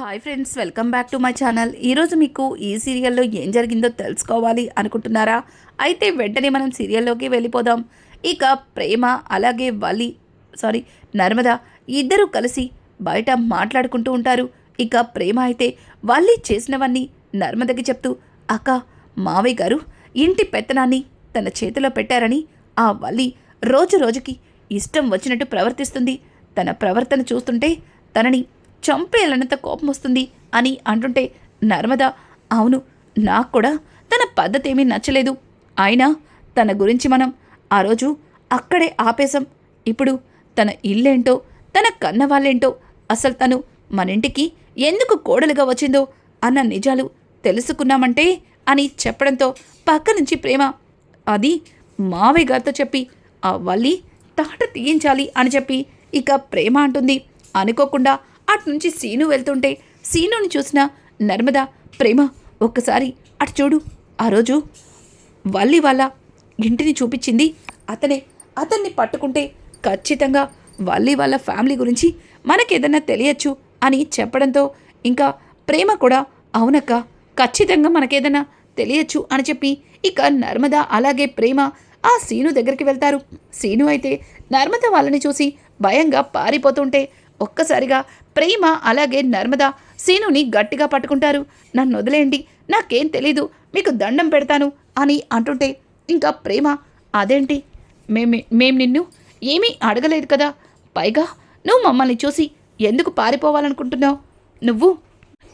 Hi friends welcome back to my channel. ఈరోజు మీకు ఈ సీరియల్లో ఏం జరిగిందో తెలుసుకోవాలి అనుకుంటున్నారా? అయితే వెంటనే మనం సీరియల్లోకి వెళ్ళిపోదాం. ఇక ప్రేమ అలాగే వలి సారీ నర్మద ఇద్దరూ కలిసి బయట మాట్లాడుకుంటూ ఉంటారు. ఇక ప్రేమ అయితే వల్లి చేసినవన్నీ నర్మదకి చెప్తూ అక్క మావయ్య గారు ఇంటి పెత్తనాన్ని తన చేతిలో పెట్టారని ఆ వల్లి రోజు రోజుకి ఇష్టం వచ్చినట్టు ప్రవర్తిస్తుంది. తన ప్రవర్తన చూస్తుంటే తనని చంపేయాలన్నంత కోపం వస్తుంది అని అంటుంటే నర్మద అవును నాకు కూడా తన పద్ధతి ఏమీ నచ్చలేదు. అయినా తన గురించి మనం ఆ రోజు అక్కడే ఆపేశాం. ఇప్పుడు తన ఇల్లేంటో తన కన్న వాళ్ళేంటో అసలు తను మన ఇంటికి ఎందుకు కోడలుగా వచ్చిందో అన్న నిజాలు తెలుసుకున్నామంటే అని చెప్పడంతో పక్క నుంచి ప్రేమ అది మావయ్య గారితో చెప్పి ఆ వల్లి తాట తీయించాలి అని చెప్పి ఇక ప్రేమ అంటుంది. అనుకోకుండా అటు నుంచి సీను వెళ్తుంటే సీనుని చూసిన నర్మద ప్రేమ ఒక్కసారి అటు చూడు. ఆ రోజు వల్లి వాళ్ళ ఇంటిని చూపించింది అతనే. అతన్ని పట్టుకుంటే ఖచ్చితంగా వల్లి వాళ్ళ ఫ్యామిలీ గురించి మనకేదన్నా తెలియచ్చు అని చెప్పడంతో ఇంకా ప్రేమ కూడా అవునక్క ఖచ్చితంగా మనకేదన్నా తెలియచ్చు అని చెప్పి ఇక నర్మద అలాగే ప్రేమ ఆ సీను దగ్గరికి వెళ్తారు. సీను అయితే నర్మద వాళ్ళని చూసి భయంగా పారిపోతుంటే ఒక్కసారిగా ప్రేమ అలాగే నర్మద సీనుని గట్టిగా పట్టుకుంటారు. నన్ను వదిలేయండి నాకేం తెలీదు మీకు దండం పెడతాను అని అంటుంటే ఇంకా ప్రేమ అదేంటి? మేమే మేం నిన్ను ఏమీ అడగలేదు కదా? పైగా నువ్వు మమ్మల్ని చూసి ఎందుకు పారిపోవాలనుకుంటున్నావు? నువ్వు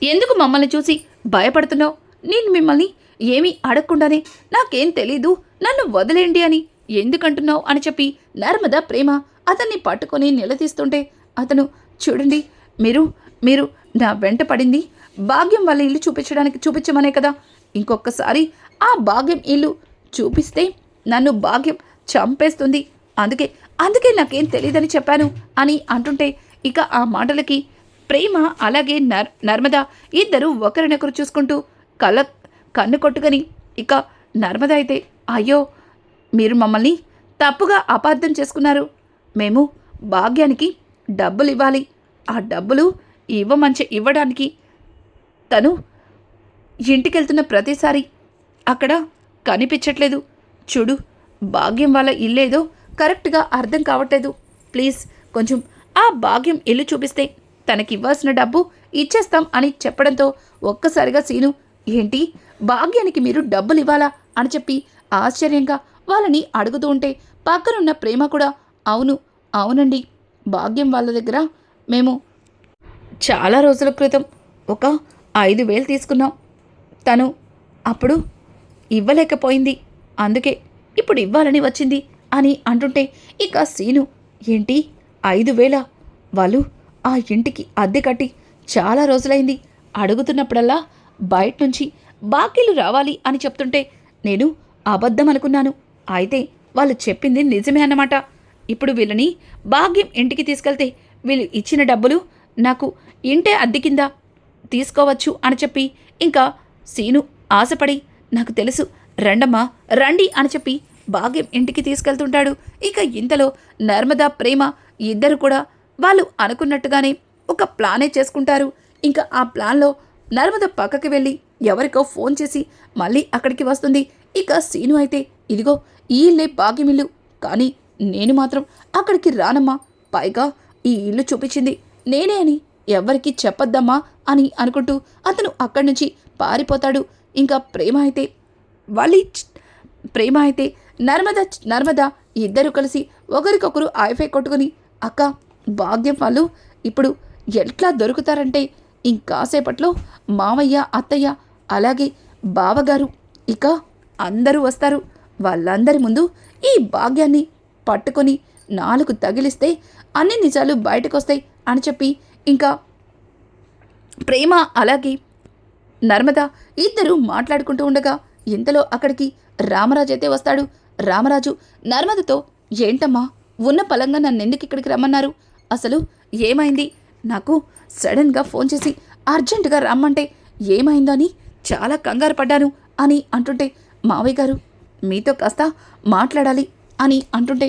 ఎందుకు మమ్మల్ని చూసి భయపడుతున్నావు? నేను మిమ్మల్ని ఏమీ అడగకుండానే నాకేం తెలీదు నన్ను వదిలేండి అని ఎందుకంటున్నావు? అని చెప్పి నర్మద ప్రేమ అతన్ని పట్టుకొని నిలదీస్తుంటే అతను చూడండి మీరు మీరు నా వెంట పడింది. భాగ్యం వాళ్ళ ఇల్లు చూపించడానికి చూపించమనే కదా. ఇంకొకసారి ఆ భాగ్యం ఇల్లు చూపిస్తే నన్ను భాగ్యం చంపేస్తుంది. అందుకే అందుకే నాకేం తెలియదని చెప్పాను అని అంటుంటే ఇక ఆ మాటలకి ప్రేమ అలాగే నర్ నర్మద ఇద్దరు ఒకరినొకరు చూసుకుంటూ కళ్ళ కన్ను కొట్టుకొని ఇక నర్మద అయితే అయ్యో మీరు మమ్మల్ని తప్పుగా అపార్థం చేసుకున్నారు. మేము భాగ్యానికి డబ్బులు ఇవ్వాలి ఆ డబ్బులు ఇవ్వమంచి ఇవ్వడానికి. తను ఇంటికెళ్తున్న ప్రతిసారి అక్కడ కనిపించట్లేదు. చూడు భాగ్యం వాళ్ళ ఇల్లేదో కరెక్ట్గా అర్థం కావట్లేదు. ప్లీజ్ కొంచెం ఆ భాగ్యం ఇల్లు చూపిస్తే తనకి ఇవ్వాల్సిన డబ్బు ఇచ్చేస్తాం అని చెప్పడంతో ఒక్కసారిగా సీను ఏంటి భాగ్యానికి మీరు డబ్బులు ఇవ్వాలా అని చెప్పి ఆశ్చర్యంగా వాళ్ళని అడుగుతూ ఉంటే పక్కనున్న ప్రేమ కూడా అవును అవునండి. భాగ్యం వాళ్ళ దగ్గర మేము చాలా రోజుల క్రితం ఒక ఐదు వేలు తీసుకున్నాం. తను అప్పుడు ఇవ్వలేకపోయింది. అందుకే ఇప్పుడు ఇవ్వాలని వచ్చింది అని అంటుంటే ఇక సీను ఏంటి? ఐదు వేల? వాళ్ళు ఆ ఇంటికి అద్దె కట్టి చాలా రోజులైంది. అడుగుతున్నప్పుడల్లా బయట నుంచి బాకీలు రావాలి అని చెప్తుంటే నేను అబద్ధం అనుకున్నాను. అయితే వాళ్ళు చెప్పింది నిజమే అన్నమాట. ఇప్పుడు వీళ్ళని భాగ్యం ఇంటికి తీసుకెళ్తే వీళ్ళు ఇచ్చిన డబ్బులు నాకు ఇంటే అద్దె కింద తీసుకోవచ్చు అని చెప్పి ఇంకా సీను ఆశపడి నాకు తెలుసు రండమ్మా రండి అని చెప్పి భాగ్యం ఇంటికి తీసుకెళ్తుంటాడు. ఇక ఇంతలో నర్మదా ప్రేమ ఇద్దరు కూడా వాళ్ళు అనుకున్నట్టుగానే ఒక ప్లానే చేసుకుంటారు. ఇంకా ఆ ప్లాన్లో నర్మద పక్కకి వెళ్ళి ఎవరికో ఫోన్ చేసి మళ్ళీ అక్కడికి వస్తుంది. ఇక సీను అయితే ఇదిగో ఈ ఇల్లే భాగ్యమిల్లు. కానీ నేను మాత్రం అక్కడికి రానమ్మా. పైగా ఈ ఇల్లు చూపించింది నేనే అని ఎవరికి చెప్పొద్దమ్మా అని అనుకుంటూ అతను అక్కడి నుంచి పారిపోతాడు. ఇంకా ప్రేమ అయితే వాళ్ళి ప్రేమ అయితే నర్మద నర్మద ఇద్దరు కలిసి ఒకరికొకరు ఐఫై కొట్టుకుని అక్క భాగ్యం వాళ్ళు ఇప్పుడు ఎట్లా దొరుకుతారంటే ఇంకాసేపట్లో మామయ్య అత్తయ్య అలాగే బావగారు ఇక అందరూ వస్తారు. వాళ్ళందరి ముందు ఈ భాగ్యాన్ని పట్టుకొని నాలుగు తగిలిస్తే అన్ని నిజాలు బయటకొస్తాయి అని చెప్పి ఇంకా ప్రేమ అలాగే నర్మద ఇద్దరు మాట్లాడుకుంటూ ఉండగా ఇంతలో అక్కడికి రామరాజు అయితే వస్తాడు. రామరాజు నర్మదతో ఏంటమ్మా ఉన్న పలంగా నన్ను ఎందుకు ఇక్కడికి రమ్మన్నారు? అసలు ఏమైంది? నాకు సడన్గా ఫోన్ చేసి అర్జెంటుగా రమ్మంటే ఏమైందో అని చాలా కంగారు పడ్డాను అని అంటుంటే మావయ్య గారు మీతో కాస్త మాట్లాడాలి. అని అంటుంటే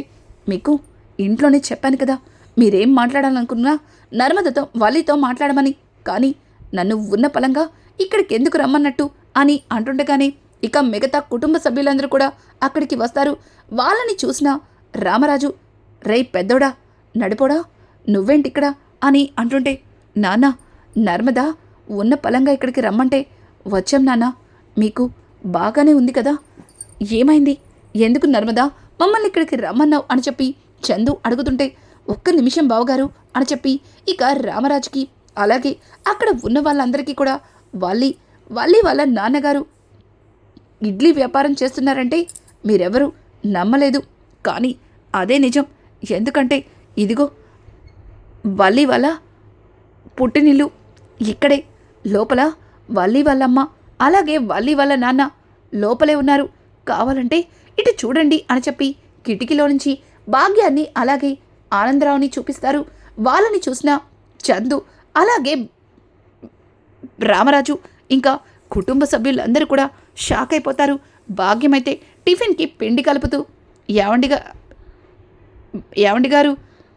మీకు ఇంట్లోనే చెప్పాను కదా మీరేం మాట్లాడాలనుకున్నా నర్మదతో వల్లితో మాట్లాడమని కానీ నన్ను ఉన్న పలంగా ఇక్కడికి ఎందుకు రమ్మన్నట్టు అని అంటుండగానే ఇక మిగతా కుటుంబ సభ్యులందరూ కూడా అక్కడికి వస్తారు. వాళ్ళని చూసిన రామరాజు రేయ్ పెద్దోడా నడిపోడా నువ్వేంటిక్కడ అని అంటుంటే నాన్న నర్మద ఉన్న పలంగా ఇక్కడికి రమ్మంటే వచ్చాం నాన్న మీకు బాగానే ఉంది కదా ఏమైంది? ఎందుకు నర్మదా మమ్మల్ని ఇక్కడికి రమ్మన్నావు అని చెప్పి చందు అడుగుతుంటే ఒక్క నిమిషం బావగారు అని చెప్పి ఇక రామరాజుకి అలాగే అక్కడ ఉన్న వాళ్ళందరికీ కూడా వాళ్ళి వాళ్ళి వాళ్ళ నాన్నగారు ఇడ్లీ వ్యాపారం చేస్తున్నారంటే మీరెవరు నమ్మలేదు. కానీ అదే నిజం. ఎందుకంటే ఇదిగో వల్లి వాళ్ళ పుట్టినిల్లు ఇక్కడే. లోపల వల్లి వాళ్ళమ్మ అలాగే వల్లి వాళ్ళ నాన్న లోపలే ఉన్నారు. కావాలంటే ఇటు చూడండి అని చెప్పి కిటికీలో నుంచి భాగ్యాన్ని అలాగే ఆనందరావుని చూపిస్తారు. వాళ్ళని చూసిన చందు అలాగే రామరాజు ఇంకా కుటుంబ సభ్యులందరూ కూడా షాక్ అయిపోతారు. భాగ్యమైతే టిఫిన్కి పిండి కలుపుతూ యావండిగా యావండి గారు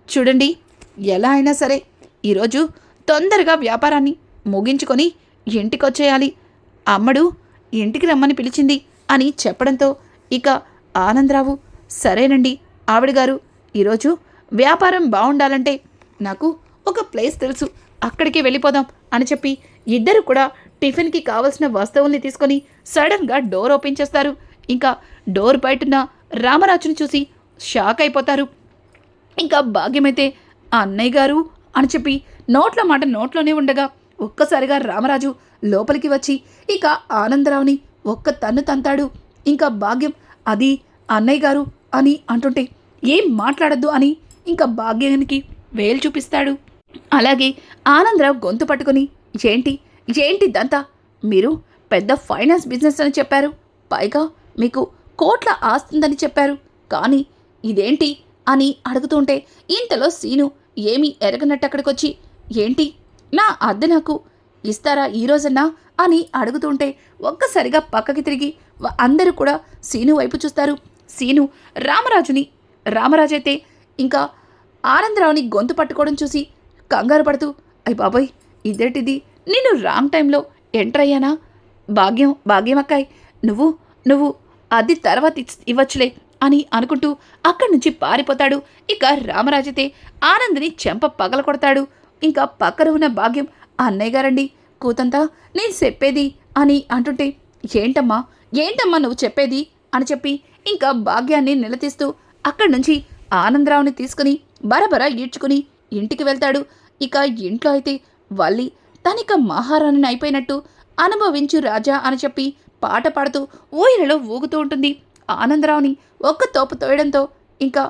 చూడండి ఎలా అయినా సరే ఈరోజు తొందరగా వ్యాపారాన్ని ముగించుకొని ఇంటికి వచ్చేయాలి అమ్మడు ఇంటికి రమ్మని పిలిచింది అని చెప్పడంతో ఇక ఆనందరావు సరేనండి ఆవిడ గారు ఈరోజు వ్యాపారం బాగుండాలంటే నాకు ఒక ప్లేస్ తెలుసు అక్కడికి వెళ్ళిపోదాం అని చెప్పి ఇద్దరు కూడా టిఫిన్కి కావలసిన వస్తువుల్ని తీసుకొని సడన్గా డోర్ ఓపెన్ చేస్తారు. ఇంకా డోర్ బయటన్న రామరాజుని చూసి షాక్ అయిపోతారు. ఇంకా భాగ్యమైతే ఆ అన్నయ్య గారు అని చెప్పి నోట్ల మాట నోట్లోనే ఉండగా ఒక్కసారిగా రామరాజు లోపలికి వచ్చి ఇక ఆనందరావుని ఒక్క తన్ను తంతాడు. ఇంకా భాగ్యం అది అన్నయ్య గారు అని అంటుంటే ఏం మాట్లాడద్దు అని ఇంకా భాగ్యానికి వేలు చూపిస్తాడు. అలాగే ఆనందరావు గొంతు పట్టుకుని ఏంటి? ఏంటి దంతా మీరు పెద్ద ఫైనాన్స్ బిజినెస్ అని చెప్పారు. పైగా మీకు కోట్ల ఆస్తుందని చెప్పారు. కానీ ఇదేంటి? అని అడుగుతుంటే ఇంతలో సీను ఏమీ ఎరగనట్టు అక్కడికొచ్చి ఏంటి? నా అద్దె నాకు ఇస్తారా ఈ రోజన్నా అని అడుగుతుంటే ఒక్కసారిగా పక్కకి తిరిగి అందరూ కూడా సీను వైపు చూస్తారు. సీను రామరాజుని రామరాజైతే ఇంకా ఆనందరావుని గొంతు పట్టుకోవడం చూసి కంగారు పడుతూ అయ్య బాబోయ్ ఇదేంటిది? నేను రాంగ్ టైంలో ఎంటర్ అయ్యానా? భాగ్యం భాగ్యం అక్కాయ్ నువ్వు నువ్వు అది తర్వాత ఇచ్- ఇవ్వచ్చులే అని అనుకుంటూ అక్కడి నుంచి పారిపోతాడు. ఇక రామరాజైతే ఆనంద్ని చెంప పగల కొడతాడు ఇంకా పక్కన ఉన్న భాగ్యం అన్నయ్య గారండి కూతంతా నేను చెప్పేది అని అంటుంటే ఏంటమ్మా ఏంటమ్మా నువ్వు చెప్పేది? అని చెప్పి ఇంకా భాగ్యాన్ని నిలదీస్తూ అక్కడి నుంచి ఆనందరావుని తీసుకుని బరబరా ఈడ్చుకుని ఇంటికి వెళ్తాడు. ఇక ఇంట్లో అయితే వల్లి తనిక మహారాణిని అయిపోయినట్టు అనుభవించు రాజా అని చెప్పి పాట పాడుతూ ఊయలలో ఊగుతూ ఉంటుంది. ఆనందరావుని ఒక్క తోపు తోయడంతో ఇంకా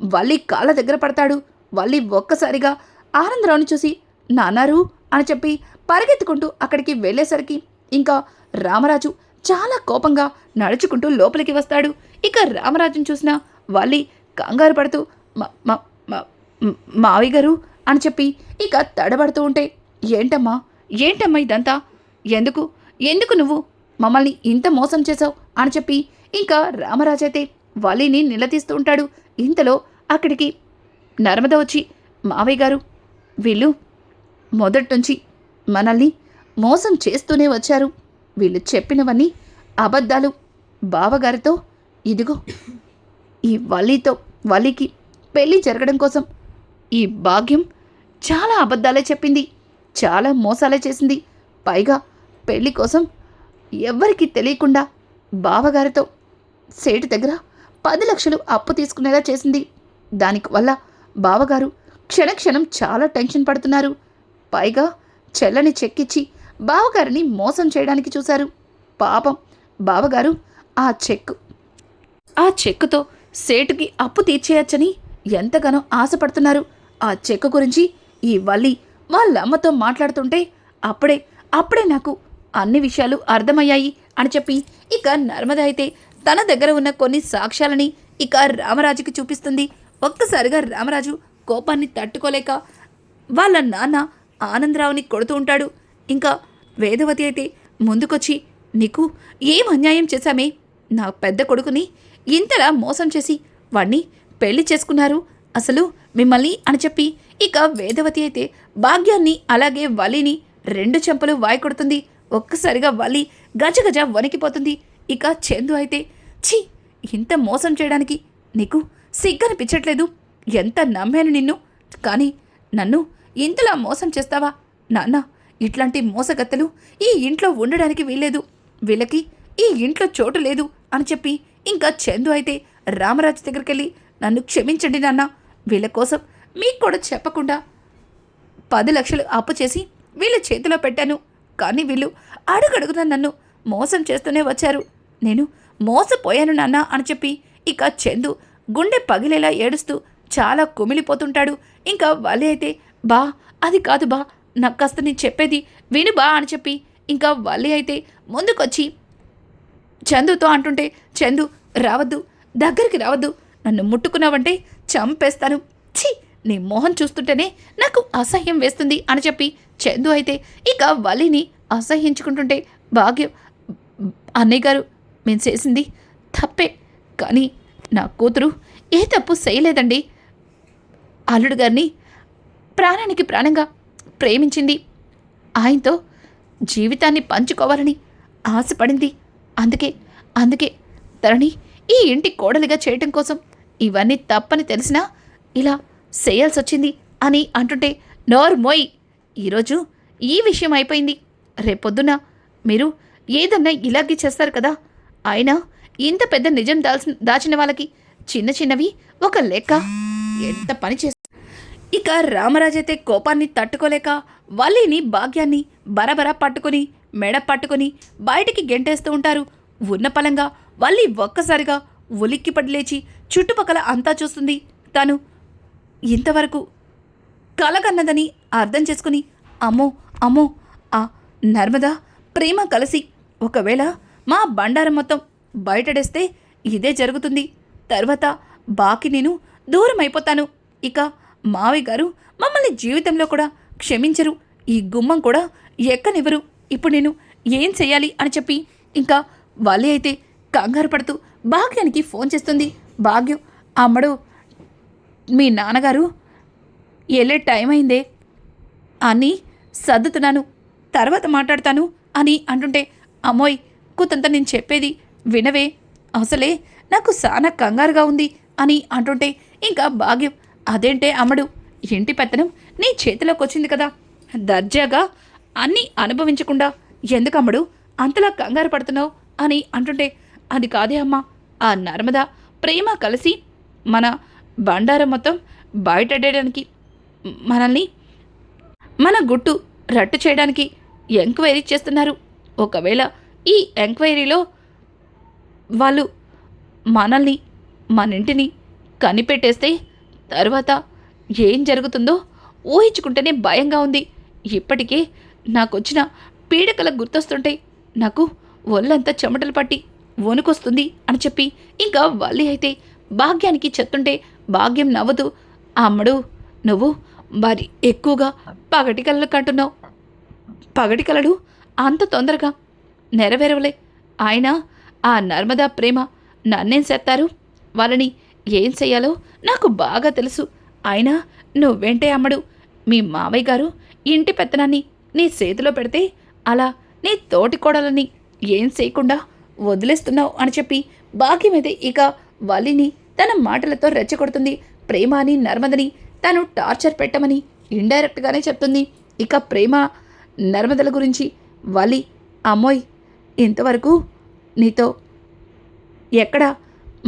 వల్లి కాళ్ళ దగ్గర పడతాడు. వల్లి ఒక్కసారిగా ఆనందరావుని చూసి నాన్నారు అని చెప్పి పరిగెత్తుకుంటూ అక్కడికి వెళ్ళేసరికి ఇంకా రామరాజు చాలా కోపంగా నడుచుకుంటూ లోపలికి వస్తాడు. ఇక రామరాజుని చూసిన వల్లి కంగారు పడుతూ "మా- మావయ్య గారు అని చెప్పి ఇక తడబడుతూ ఉంటే ఏంటమ్మా ఏంటమ్మా ఇదంతా? ఎందుకు ఎందుకు నువ్వు మమ్మల్ని ఇంత మోసం చేసావు అని చెప్పి ఇంకా రామరాజు అయితే నిలదీస్తూ ఉంటాడు. ఇంతలో అక్కడికి నర్మద వచ్చి మావయ్య గారు వీళ్ళు మొదటి నుంచి మనల్ని మోసం చేస్తూనే వచ్చారు. వీళ్ళు చెప్పినవన్నీ అబద్ధాలు. బావగారితో ఇదిగో ఈ వల్లితో వల్లికి పెళ్ళి జరగడం కోసం ఈ భాగ్యం చాలా అబద్ధాలే చెప్పింది. చాలా మోసాలే చేసింది. పైగా పెళ్ళి కోసం ఎవ్వరికీ తెలియకుండా బావగారితో సేటు దగ్గర పది లక్షలు అప్పు తీసుకునేలా చేసింది. దానికి వల్ల బావగారు క్షణక్షణం చాలా టెన్షన్ పడుతున్నారు. పైగా చెల్లని చెక్కిచ్చి బావగారిని మోసం చేయడానికి చూశారు. పాపం బావగారు ఆ చెక్కు. ఆ చెక్కుతో సేటుకి అప్పు తీర్చేయచ్చని ఎంతగానో ఆశపడుతున్నారు. ఆ చెక్కు గురించి ఈ వల్లి వాళ్ళమ్మతో మాట్లాడుతుంటే అప్పుడే అప్పుడే నాకు అన్ని విషయాలు అర్థమయ్యాయి అని చెప్పి ఇక నర్మద అయితే తన దగ్గర ఉన్న కొన్ని సాక్ష్యాలని ఇక రామరాజుకి చూపిస్తుంది. ఒక్కసారిగా రామరాజు కోపాన్ని తట్టుకోలేక వాళ్ళ నాన్న ఆనందరావుని కొడుతూ ఉంటాడు. ఇంకా వేదవతి అయితే ముందుకొచ్చి నీకు ఏం అన్యాయం చేశామే? నా పెద్ద కొడుకుని ఇంతలా మోసం చేసి వాణ్ణి పెళ్ళి చేసుకున్నారు. అసలు మిమ్మల్ని అని చెప్పి ఇక వేదవతి అయితే భాగ్యాన్ని అలాగే వలిని రెండు చెంపలు వాయి కొడుతుంది. ఒక్కసారిగా వలి గజగజ వణికిపోతుంది. ఇక చందు అయితే ఛీ ఇంత మోసం చేయడానికి నీకు సిగ్గనిపించట్లేదు. ఎంత నమ్మాను నిన్ను. కానీ నన్ను ఇంతలా మోసం చేస్తావా? నాన్న ఇట్లాంటి మోసగత్తలు ఈ ఇంట్లో ఉండడానికి వీల్లేదు. వీళ్ళకి ఈ ఇంట్లో చోటు లేదు అని చెప్పి ఇంకా చందు అయితే రామరాజు దగ్గరికి వెళ్ళి నన్ను క్షమించండి నాన్న. వీళ్ళ కోసం మీకు కూడా చెప్పకుండా పది లక్షలు అప్పు చేసి వీళ్ళ చేతిలో పెట్టాను. కానీ వీళ్ళు అడుగడుగున నన్ను మోసం చేస్తూనే వచ్చారు. నేను మోసపోయాను నాన్న అని చెప్పి ఇక చందు గుండె పగిలేలా ఏడుస్తూ చాలా కుమిలిపోతుంటాడు. ఇంకా వలి అయితే బా అది కాదు బా. నాకు కాస్త నేను చెప్పేది విను బా అని చెప్పి ఇంకా వల్లి అయితే ముందుకొచ్చి చందుతో అంటుంటే చందు రావద్దు దగ్గరికి రావద్దు. నన్ను ముట్టుకున్నావంటే చంపేస్తాను. ఛీ నీ మొహం చూస్తుంటేనే నాకు అసహ్యం వేస్తుంది అని చెప్పి చందు అయితే ఇక వలిని అసహ్యించుకుంటుంటే భాగ్యం అన్నయ్య గారు మేము చేసింది తప్పే. కానీ నా కూతురు ఏ తప్పు చేయలేదండి. అల్లుడు గారిని ప్రాణానికి ప్రాణంగా ప్రేమించింది. ఆయనతో జీవితాన్ని పంచుకోవాలని ఆశపడింది. అందుకే అందుకే తనని ఈ ఇంటి కోడలిగా చేయటం కోసం ఇవన్నీ తప్పని తెలిసినా ఇలా చేయాల్సి వచ్చింది అని అంటుంటే నోరు మోయ్. ఈరోజు ఈ విషయం అయిపోయింది. రేపొద్దున మీరు ఏదన్నా ఇలాగే చేస్తారు కదా. అయినా ఇంత పెద్ద నిజం దాల్సిన దాచిన వాళ్ళకి చిన్న చిన్నవి ఒక లెక్క. ఎంత పని చేస్తారు ఇక రామరాజైతే కోపాన్ని తట్టుకోలేక వల్లిని భాగ్యాన్ని బరబరా పట్టుకొని మెడ పట్టుకొని బయటికి గెంటేస్తూ ఉంటారు. ఉన్న పలంగా వల్లి ఒక్కసారిగా ఉలిక్కిపడి లేచి చుట్టుపక్కల అంతా చూస్తుంది. తను ఇంతవరకు కలగన్నదని అర్థం చేసుకుని అమ్మో అమ్మో ఆ నర్మదా ప్రేమ కలిసి ఒకవేళ మా బండారం మొత్తం బయటడేస్తే ఇదే జరుగుతుంది. తర్వాత బాకి నేను దూరం అయిపోతాను ఇక మావి గారు మమ్మల్ని జీవితంలో కూడా క్షమించరు. ఈ గుమ్మం కూడా ఎక్కనివ్వరు. ఇప్పుడు నేను ఏం చెయ్యాలి అని చెప్పి ఇంకా వాళ్ళే అయితే కంగారు పడుతూ భాగ్యానికి ఫోన్ చేస్తుంది. భాగ్యం అమ్మడు మీ నాన్నగారు వెళ్ళే టైం అయిందే అని సర్దుతున్నాను. తర్వాత మాట్లాడతాను అని అంటుంటే అమ్మోయ్ కూతంత నేను చెప్పేది వినవే. అసలే నాకు సానా కంగారుగా ఉంది అని అంటుంటే ఇంకా భాగ్యం అదేంటే అమ్మడు ఇంటి పెత్తనం నీ చేతిలోకి వచ్చింది కదా. దర్జాగా అన్నీ అనుభవించకుండా ఎందుకమ్మడు అంతలా కంగారు పడుతున్నావు అని అంటుంటే అది కాదే అమ్మా. ఆ నర్మద ప్రేమ కలిసి మన బండారం మొత్తం బయటడేయడానికి మనల్ని మన గుట్టు రట్టు చేయడానికి ఎంక్వైరీ చేస్తున్నారు. ఒకవేళ ఈ ఎంక్వైరీలో వాళ్ళు మనల్ని మన ఇంటిని కనిపెట్టేస్తే తర్వాత ఏం జరుగుతుందో ఊహించుకుంటేనే భయంగా ఉంది. ఇప్పటికే నాకు వచ్చిన పీడకల గుర్తొస్తుంటే నాకు ఒళ్ళంతా చెమటలు పట్టి వణుకొస్తుంది అని చెప్పి ఇంకా వల్లి అయితే భాగ్యానికి చెత్తుంటే భాగ్యం నవ్వుతూ అమ్మడు నువ్వు మరి ఎక్కువగా పగటి కలలు కంటున్నావు. పగటి కలలు అంత తొందరగా నెరవేరవలే. ఆయన ఆ నర్మదా ప్రేమ నన్నేం చేస్తారు? వాళ్ళని ఏం చెయ్యాలో నాకు బాగా తెలుసు. అయినా నువ్వేంటే అమ్మడు? మీ మావయ్య గారు ఇంటి పెత్తనాన్ని నీ చేతిలో పెడితే అలా నీ తోటి కోడలని ఏం చేయకుండా వదిలేస్తున్నావు అని చెప్పి భాగ్యమైతే ఇక వలిని తన మాటలతో రెచ్చగొడుతుంది. ప్రేమాని నర్మదని తను టార్చర్ పెట్టమని ఇండైరెక్ట్గానే చెప్తుంది. ఇక ప్రేమ నర్మదల గురించి వలి అమ్మోయ్ ఇంతవరకు నీతో ఎక్కడ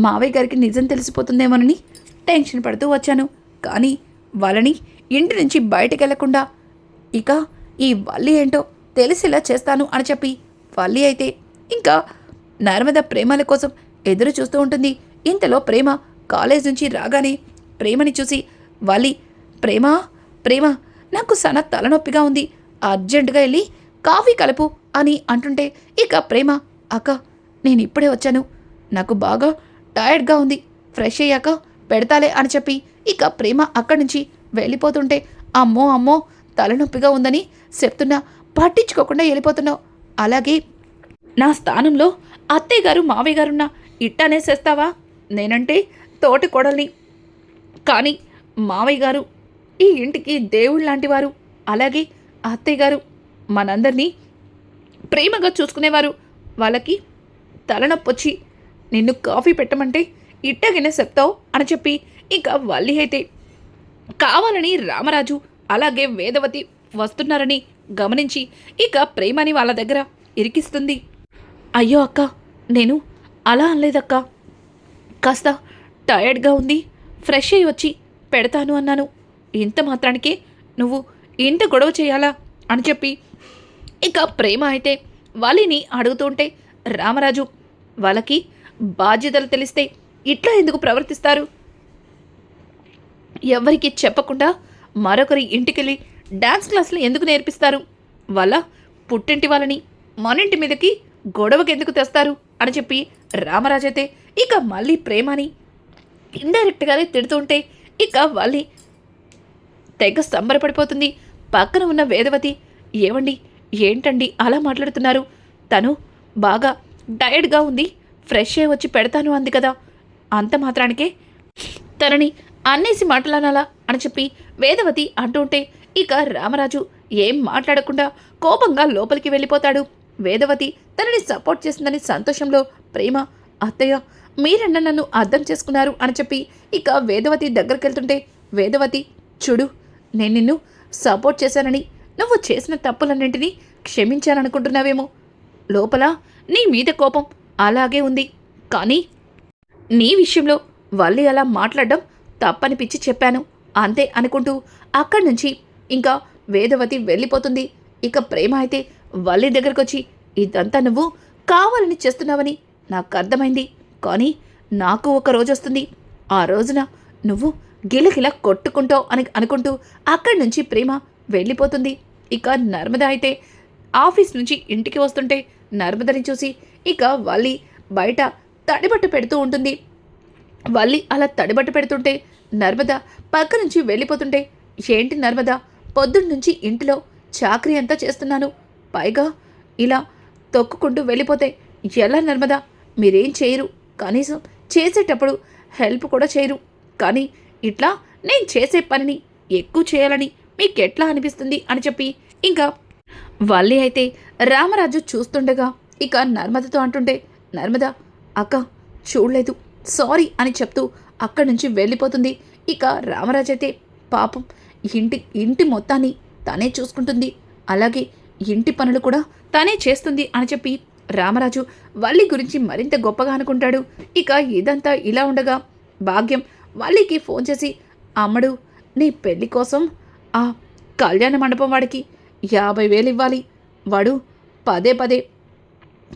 మావయ్య గారికి నిజం తెలిసిపోతుందేమోనని టెన్షన్ పడుతూ వచ్చాను. కానీ వాళ్ళని ఇంటి నుంచి బయటకు వెళ్ళకుండా ఇక ఈ వల్లి ఏంటో తెలిసేలా చేస్తాను అని చెప్పి వల్లి అయితే ఇంకా నర్మద ప్రేమల కోసం ఎదురు చూస్తూ ఉంటుంది. ఇంతలో ప్రేమ కాలేజ్ నుంచి రాగానే ప్రేమని చూసి వల్లి ప్రేమ ప్రేమ నాకు సన తలనొప్పిగా ఉంది. అర్జెంటుగా వెళ్ళి కాఫీ కలుపు అని అంటుంటే ఇక ప్రేమ అక్క నేను ఇప్పుడే వచ్చాను. నాకు బాగా టైర్డ్గా ఉంది. ఫ్రెష్ అయ్యాక పెడతాలే అని చెప్పి ఇక ప్రేమ అక్కడి నుంచి వెళ్ళిపోతుంటే అమ్మో అమ్మో తలనొప్పిగా ఉందని చెప్తున్నా. పట్టించుకోకుండా వెళ్ళిపోతున్నావు. అలాగే నా స్థానంలో అత్తయ్య గారు మావయ్య గారున్న ఇట్టానే చేస్తావా? నేనంటే తోటి కొడల్ని. కానీ మావయ్య గారు ఈ ఇంటికి దేవుళ్ళు లాంటివారు అలాగే అత్తయ్య గారు మనందరినీ ప్రేమగా చూసుకునేవారు. వాళ్ళకి తలనొప్పి వచ్చి నిన్ను కాఫీ పెట్టమంటే ఇట్టగిన చెప్తావు అని చెప్పి ఇక వల్లి అయితే. కావాలని రామరాజు అలాగే వేదవతి వస్తున్నారని గమనించి ఇక ప్రేమని వాళ్ళ దగ్గర ఇరికిస్తుంది. అయ్యో అక్క నేను అలా అనలేదక్క. కాస్త టయర్డ్గా ఉంది ఫ్రెష్ అయ్యి వచ్చి పెడతాను అన్నాను. ఇంత మాత్రానికే నువ్వు ఇంత గొడవ చేయాలా అని చెప్పి ఇక ప్రేమ అయితే వాలిని అడుగుతుంటే రామరాజు వాళ్ళకి బాధ్యతలు తెలిస్తే ఇట్లా ఎందుకు ప్రవర్తిస్తారు? ఎవరికి చెప్పకుండా మరొకరి ఇంటికెళ్ళి డ్యాన్స్ క్లాసులు ఎందుకు నేర్పిస్తారు? వాళ్ళ పుట్టింటి వాళ్ళని మనింటి మీదకి గొడవకి ఎందుకు తెస్తారు? అని చెప్పి రామరాజైతే అయితే ఇక మళ్ళీ ప్రేమని ఇండైరెక్ట్గానే తిడుతుంటే ఇక వాళ్ళి తెగ సంబరపడిపోతుంది. పక్కన ఉన్న వేదవతి ఏమండి ఏంటండి? అలా మాట్లాడుతున్నారు. తను బాగా డయట్గా ఉంది. ఫ్రెష్ అయ్యి వచ్చి పెడతాను అంది కదా. అంత మాత్రానికే తనని అన్నేసి మాట్లాడాలా అని చెప్పి వేదవతి అంటుంటే ఇక రామరాజు ఏం మాట్లాడకుండా కోపంగా లోపలికి వెళ్ళిపోతాడు. వేదవతి తనని సపోర్ట్ చేసిందని సంతోషంలో ప్రేమ అత్తయ్య మీరన్న నన్ను అర్థం చేసుకున్నారు అని చెప్పి ఇక వేదవతి దగ్గరికి వెళ్తుంటే వేదవతి చూడు నేను నిన్ను సపోర్ట్ చేశానని నువ్వు చేసిన తప్పులన్నింటినీ క్షమించాలనుకుంటున్నావేమో. లోపల నీ మీద కోపం అలాగే ఉంది. కానీ నీ విషయంలో వల్లి అలా మాట్లాడడం తప్పనిపించి చెప్పాను. అంతే అనుకుంటూ అక్కడి నుంచి ఇంకా వేదవతి వెళ్ళిపోతుంది. ఇక ప్రేమ అయితే వల్లి దగ్గరకు వచ్చి ఇదంతా నువ్వు కావాలని చేస్తున్నావని నాకు అర్థమైంది. కానీ నాకు ఒక రోజు వస్తుంది ఆ రోజున నువ్వు గిలగిల కొట్టుకుంటావు అని అనుకుంటూ అక్కడి నుంచి ప్రేమ వెళ్ళిపోతుంది. ఇక నర్మద అయితే ఆఫీస్ నుంచి ఇంటికి వస్తుంటే నర్మదని చూసి ఇక వల్లి బయట తడిబట్ట పెడుతూ ఉంటుంది. వల్లి అలా తడిబట్ట పెడుతుంటే నర్మద పక్క నుంచి వెళ్ళిపోతుంటే ఏంటి నర్మద? పొద్దున్న నుంచి ఇంటిలో చాకరీ అంతా చేస్తున్నాను. పైగా ఇలా తొక్కుకుంటూ వెళ్ళిపోతే ఎలా నర్మద? మీరేం చేయరు. కనీసం చేసేటప్పుడు హెల్ప్ కూడా చేయరు. కానీ ఇట్లా నేను చేసే పనిని ఎక్కువ చేయాలని మీకు ఎట్లా అనిపిస్తుంది? అని చెప్పి ఇంకా వల్లి అయితే రామరాజు చూస్తుండగా ఇక నర్మదతో అంటుంటే నర్మద అక్క చూడలేదు. సారీ అని చెప్తూ అక్కడి నుంచి వెళ్ళిపోతుంది. ఇక రామరాజు అయితే పాపం ఇంటి ఇంటి మొత్తాన్ని తనే చూసుకుంటుంది. అలాగే ఇంటి పనులు కూడా తనే చేస్తుంది అని చెప్పి రామరాజు వల్లి గురించి మరింత గొప్పగా అనుకుంటాడు. ఇక ఇదంతా ఇలా ఉండగా భాగ్యం వల్లికి ఫోన్ చేసి అమ్మడు నీ పెళ్ళి కోసం ఆ కళ్యాణ మండపం వాడికి యాభై వేలు ఇవ్వాలి. వాడు పదే పదే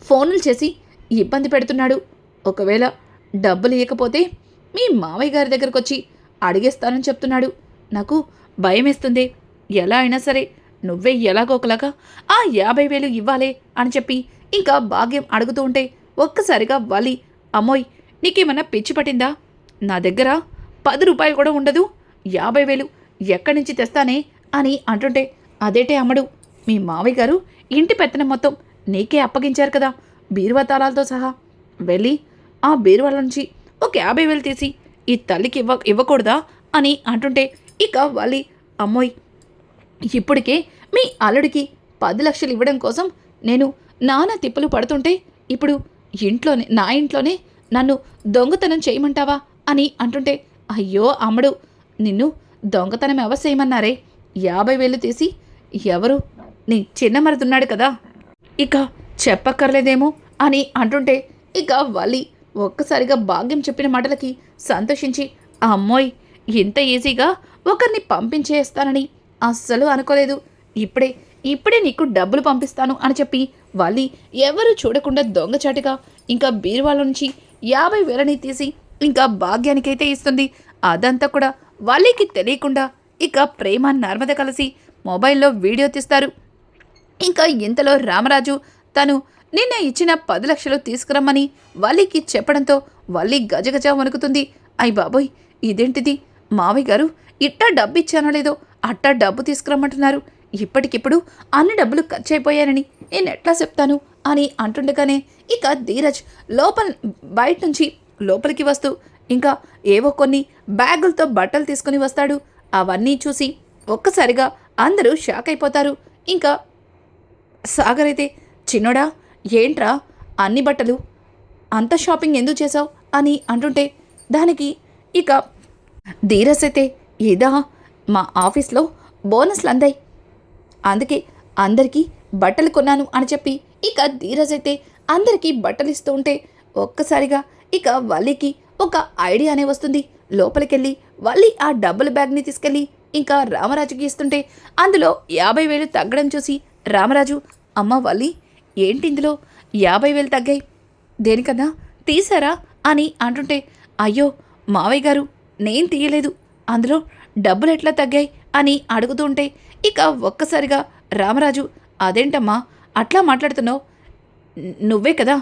ఫోన్లు చేసి ఇబ్బంది పెడుతున్నాడు. ఒకవేళ డబ్బులు ఇవ్వకపోతే మీ మావయ్య గారి దగ్గరకు వచ్చి అడిగేస్తానని చెప్తున్నాడు. నాకు భయమేస్తుంది. ఎలా అయినా సరే నువ్వే ఎలాగోకలాగా ఆ యాభై వేలు ఇవ్వాలే అని చెప్పి ఇంకా భాగ్యం అడుగుతూ ఉంటే ఒక్కసారిగా వాలి అమ్మోయ్ నీకేమన్నా పిచ్చి పట్టిందా? నా దగ్గర పది రూపాయలు కూడా ఉండదు. యాభై వేలు ఎక్కడి నుంచి తెస్తానే అని అంటుంటే అదేటే అమ్మడు. మీ మావయ్య గారు ఇంటి పెత్తనం మొత్తం నీకే అప్పగించారు కదా. బీరువా తాళాలతో సహా. వెళ్ళి ఆ బీరువాల నుంచి ఒక యాభై వేలు తీసి ఈ తల్లికి ఇవ్వ ఇవ్వకూడదా అని అంటుంటే ఇక వాలి అమ్మోయ్ ఇప్పటికే మీ అల్లుడికి పది లక్షలు ఇవ్వడం కోసం నేను నానా తిప్పలు పడుతుంటే ఇప్పుడు ఇంట్లోనే నా ఇంట్లోనే నన్ను దొంగతనం చేయమంటావా అని అంటుంటే అయ్యో అమ్మడు నిన్ను దొంగతనం ఎవరు చేయమన్నారే యాభై వేలు తీసి ఎవరు? నీ చిన్న మరదున్నాడు కదా. ఇక చెప్పక్కర్లేదేమో అని అంటుంటే ఇక వలి ఒక్కసారిగా భాగ్యం చెప్పిన మాటలకి సంతోషించి అమ్మోయ్ ఇంత ఈజీగా ఒకరిని పంపించేస్తానని అస్సలు అనుకోలేదు. ఇప్పుడే ఇప్పుడే నీకు డబ్బులు పంపిస్తాను అని చెప్పి వలి ఎవరు చూడకుండా దొంగచాటుగా ఇంకా బీరువాల నుంచి యాభై వేలని తీసి ఇంకా భాగ్యానికైతే ఇస్తుంది. అదంతా కూడా వాళ్ళకి తెలియకుండా ఇక ప్రేమ నర్మద కలిసి మొబైల్లో వీడియో తీస్తారు. ఇంకా ఇంతలో రామరాజు తను నిన్న ఇచ్చిన పది లక్షలు తీసుకురమ్మని వల్లికి చెప్పడంతో వల్లి గజగజ వణుకుతుంది. అయ్ బాబోయ్ ఇదేంటిది? మావయ్య గారు ఇట్టా డబ్బు ఇచ్చానో లేదో అట్టా డబ్బు తీసుకురమ్మంటున్నారు. ఇప్పటికిప్పుడు అన్ని డబ్బులు ఖర్చు అయిపోయానని నేను ఎట్లా చెప్తాను అని అంటుండగానే ఇక ధీరజ్ లోపల బయట నుంచి లోపలికి వస్తూ ఇంకా ఏవో కొన్ని బ్యాగులతో బట్టలు తీసుకుని వస్తాడు. అవన్నీ చూసి ఒక్కసారిగా అందరూ షాక్ అయిపోతారు ఇంకా సాగర్ అయితే చిన్నోడా ఏంట్రా? అన్ని బట్టలు? అంత షాపింగ్ ఎందుకు చేసావు అని అంటుంటే దానికి ఇక ధీరస్ అయితే ఇదా మా ఆఫీస్లో బోనస్లు అందాయి. అందుకే అందరికీ బట్టలు కొన్నాను అని చెప్పి ఇక ధీరజ్ అయితే అందరికీ బట్టలు ఇస్తూ ఉంటే ఒక్కసారిగా ఇక వల్లికి ఒక ఐడియా అనే వస్తుంది. లోపలికెళ్ళి వల్లి ఆ డబ్బుల బ్యాగ్ని తీసుకెళ్ళి ఇంకా రామరాజుకి ఇస్తుంటే అందులో యాభై వేలు తగ్గడం చూసి రామరాజు అమ్మ వల్లి ఏంటి ఇందులో యాభై వేలు తగ్గాయి. దేనికన్నా? తీసారా అని అంటుంటే అయ్యో మావయ్య గారు నేను తీయలేదు. అందులో డబ్బులు ఎట్లా తగ్గాయి? అని అడుగుతూ ఉంటే ఇక ఒక్కసారిగా రామరాజు అదేంటమ్మా అట్లా మాట్లాడుతున్నావు? నువ్వే కదా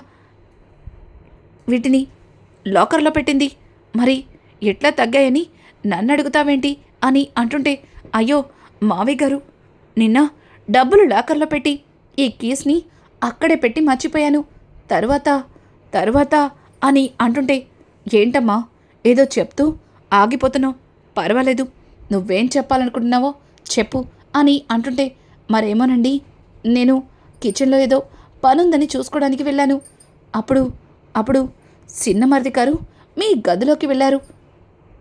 వీటిని లాకర్లో పెట్టింది. మరి ఎట్లా తగ్గాయని నన్ను అడుగుతావేంటి? అని అంటుంటే అయ్యో మావయ్య గారు నిన్న డబ్బులు లాకర్లో పెట్టి ఈ కీస్ని అక్కడే పెట్టి మర్చిపోయాను. తర్వాత తర్వాత అని అంటుంటే ఏంటమ్మా ఏదో చెప్తూ ఆగిపోతున్నావు పర్వాలేదు. నువ్వేం చెప్పాలనుకుంటున్నావో చెప్పు అని అంటుంటే మరేమోనండి నేను కిచెన్లో ఏదో పనుందని చూసుకోవడానికి వెళ్ళాను. అప్పుడు అప్పుడు చిన్నమరిది గారు మీ గదిలోకి వెళ్ళారు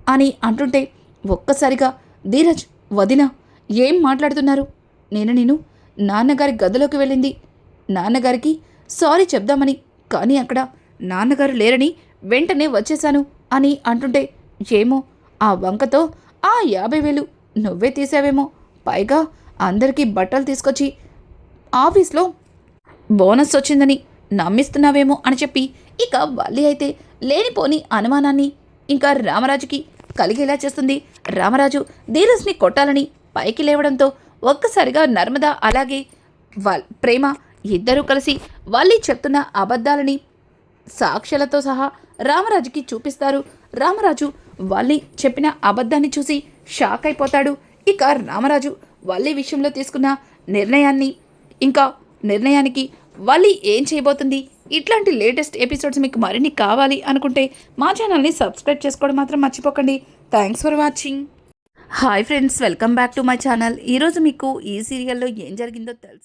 అని అంటుంటే ఒక్కసారిగా ధీరజ్ వదిన ఏం మాట్లాడుతున్నారు? నేను నేను నాన్నగారి గదిలోకి వెళ్ళింది. నాన్నగారికి సారీ చెప్దామని కానీ అక్కడ నాన్నగారు లేరని వెంటనే వచ్చేశాను అని అంటుంటే ఏమో ఆ వంకతో ఆ యాభై వేలు నువ్వే తీసావేమో. పైగా అందరికీ బట్టలు తీసుకొచ్చి ఆఫీస్లో బోనస్ వచ్చిందని నమ్మిస్తున్నావేమో అని చెప్పి ఇక వల్లి అయితే లేనిపోని అనుమానాన్ని ఇంకా రామరాజుకి కలిగేలా చేస్తుంది. రామరాజు ధీరజ్ని కొట్టాలని పైకి లేవడంతో ఒక్కసారిగా నర్మద అలాగే వాళ్ళ ప్రేమ ఇద్దరూ కలిసి వల్లి చెప్తున్న అబద్ధాలని సాక్ష్యాలతో సహా రామరాజుకి చూపిస్తారు. రామరాజు వల్లి చెప్పిన అబద్ధాన్ని చూసి షాక్ అయిపోతాడు. ఇక రామరాజు వాళ్ళే విషయంలో తీసుకున్న నిర్ణయాన్ని ఇంకా నిర్ణయానికి వల్లి ఏం చేయబోతుంది? ఇట్లాంటి లేటెస్ట్ ఎపిసోడ్స్ మీకు మరిన్ని కావాలి అనుకుంటే మా ఛానల్ని సబ్స్క్రైబ్ చేసుకోవడం మాత్రం మర్చిపోకండి. Thanks for watching. Hi friends welcome back to my channel. ఈరోజు మీకు ఈ సీరియల్లో ఏం జరిగిందో తెలుసు